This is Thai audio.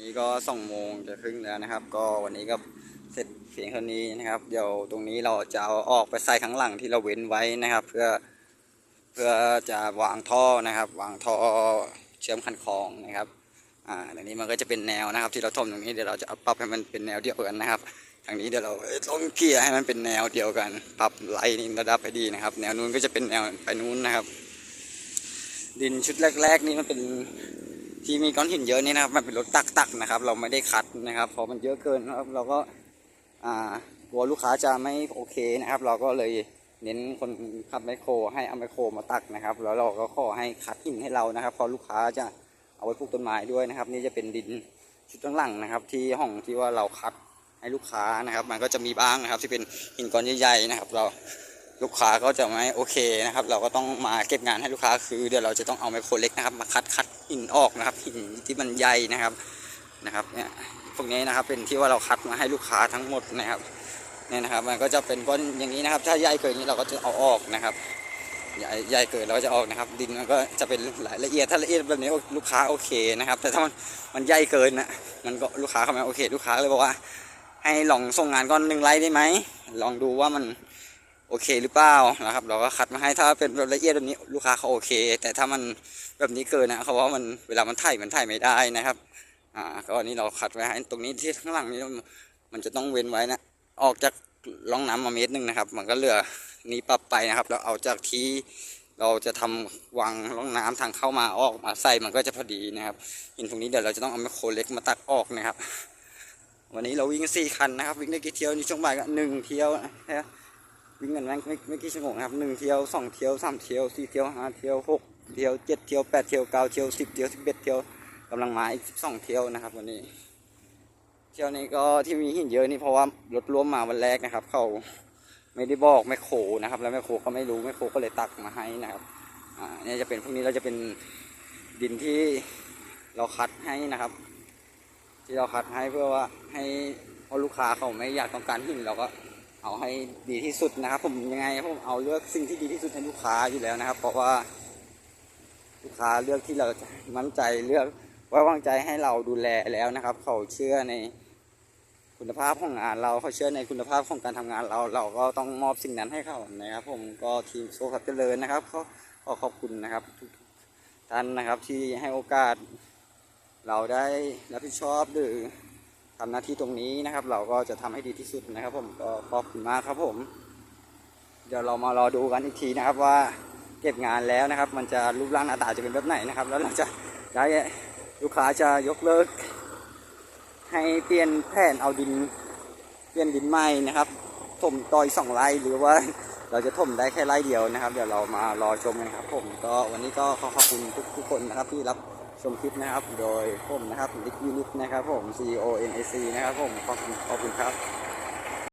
นี้ก็สองโมงจะครึ่งแล้วนะครับ ก็วันนี้ก็เสร็จเพียงเท่านี้นะครับ เดี๋ยวตรงนี้เราจะเอาออกไปใส่ข้างหลังที่เราเว้นไว้นะครับ เพื่อเพื่อจะวางท่อนะครับ วางท่อเชื่อมคันคลองนะครับอ่าตรงนี้มันก็จะเป็นแนวนะครับ ที่เราถมตรงนี้เดี๋ยวเราจะปรับให้มันเป็นแนวเดียวกันนะครับทางนี้เดี๋ยวเราต้องเกี่ยให้มันเป็นแนวเดียวกัน ปรับไล่นี่ระดับให้ดีนะครับ แนวนู้นก็จะเป็นแนวไปนู้นนะครับ ดินชุดแรก ๆ นี่มันเป็น ที่มีก้อนหินเยอะนี่นะครับ มันเป็นรถตักตักๆนะครับ เราไม่ได้คัดนะครับเพราะมันเยอะเกินนะครับเราก็อ่ากลัวลูกค้าจะไม่โอเคนะครับ เราก็เลยเน้นคนขับไมโครให้เอาไมโครมาตักนะครับ แล้วเราก็ขอให้คัดหินให้เรานะครับเพราะลูกค้าจะเอาไว้ปลูกต้นไม้ด้วยนะครับ นี่จะเป็นดินชุดข้างหลังนะครับ ที่ห้องที่ว่าเราคัดให้ลูกค้านะครับ มันก็จะมีบ้างนะครับ ที่เป็นหินก้อนใหญ่ๆนะครับ เรา ลูกค้าก็จะไม่โอเคนะครับ เราก็ต้องมาเก็บงานให้ลูกค้าคือเดี๋ยวเราจะต้องเอาไมโครเล็กนะครับ มาคัดคัดหินออกนะครับหินที่มันใหญ่นะครับนะครับเนี่ยพวกนี้นะครับเป็นที่ว่าเราคัดมาให้ลูกค้าทั้งหมดนะครับเนี่ยนะครับ มันก็จะเป็นก้อนอย่างนี้นะครับ ถ้าใหญ่เกินนี้เราก็จะเอาออกนะครับใหญ่ใหญ่เกินเราก็จะออกนะครับ ดินมันก็จะเป็นรายละเอียดถ้าละเอียดแบบนี้ลูกค้าโอเคนะครับ แต่ถ้ามันมันใหญ่เกินนะมันก็ลูกค้าเขาไม่โอเค ลูกค้าเลยบอกว่า ให้ลองส่งงานก้อนหนึ่งไร่ได้ไหมลองดูว่ามัน โอเคหรือเปล่านะครับ เราก็คัดมาให้ถ้าเป็นแบบละเอียดแบบนี้ลูกค้าเขาโอเค แต่ถ้ามันแบบนี้เกินนะเขาว่ามันเวลามันถ่ายมันถ่ายไม่ได้นะครับอ่าก็อันนี้เราคัดไว้ให้ตรงนี้ที่ข้างหลังนี้มันจะต้องเว้นไว้นะออกจากร่องน้ำมาเมตรหนึ่งนะครับ มันก็เหลือนี้ปรับไปนะครับ เราเอาจากที่เราจะทำวางร่องน้ำทางเข้ามาออกมาใส่มันก็จะพอดีนะครับหินตรงนี้เดี๋ยวเราจะต้องเอาไมโครเล็กมาตักออกนะครับ วันนี้เราวิ่งสี่คันนะครับ วิ่งได้กี่เที่ยวในช่วงบ่ายก็หนึ่งเที่ยวนะครับ วิ่งกันไม่ไม่ไม่กี่ชั่วโมงนะครับหนึ่งเที่ยวสองเที่ยวสามเที่ยวสี่เที่ยวห้าเที่ยวหกเที่ยวเจ็ดเที่ยวแปดเที่ยวเก้าเที่ยวสิบเที่ยวสิบเอ็ดเที่ยวกำลังมาอีกสิบสองเที่ยวนะครับ วันนี้ เที่ยวนี้ก็ที่มีหินเยอะนี่เพราะว่ารถร่วมมาวันแรกนะครับ เขาไม่ได้บอกแม่โคนะครับ แล้วแม่โคก็ไม่รู้แม่โคก็เลยตักมาให้นะครับอ่าเนี่ยจะเป็นพวกนี้เราจะเป็นดินที่เราคัดให้นะครับ ที่เราคัดให้เพื่อว่าให้พราะลูกค้าเขาไม่อยากต้องการหินเราก็ เอาให้ดีที่สุดนะครับ ผมยังไงผมเอาเลือกสิ่งที่ดีที่สุดให้ลูกค้าอยู่แล้วนะครับ เพราะว่าลูกค้าเลือกที่เราจะมั่นใจเลือกไว้วางใจให้เราดูแลแล้วนะครับ เขาเชื่อในคุณภาพของงานเราเขาเชื่อในคุณภาพของการทำงานเราเราก็ต้องมอบสิ่งนั้นให้เขานะครับ ผมก็ทีมโซคับเจริญนะครับเขาขอขอบคุณนะครับทุกท่านนะครับที่ให้โอกาส เราได้รับผิดชอบหรือ ทำหน้าที่ตรงนี้นะครับ เราก็จะทำให้ดีที่สุดนะครับ ผมก็ขอบคุณมากครับผม เดี๋ยวเรามารอดูกันอีกทีนะครับ ว่าเก็บงานแล้วนะครับ มันจะรูปร่างหน้าตาจะเป็นแบบไหนนะครับ แล้วเราจะได้ลูกค้าจะยกเลิก ให้เปลี่ยนแผ่นเอาดิน เปลี่ยนดินใหม่นะครับถมต่อยสองไร่หรือว่าเราจะถมได้แค่ไร่เดียวนะครับ เดี๋ยวเรามารอชมกันครับผมก็วันนี้ก็ขอขอบคุณทุกทุกคนนะครับที่รับ ชมคลิปนะครับ โดยผมนะครับลิกวินิตนะครับผม C O N A C นะครับผมขอบคุณขอบคุณครับ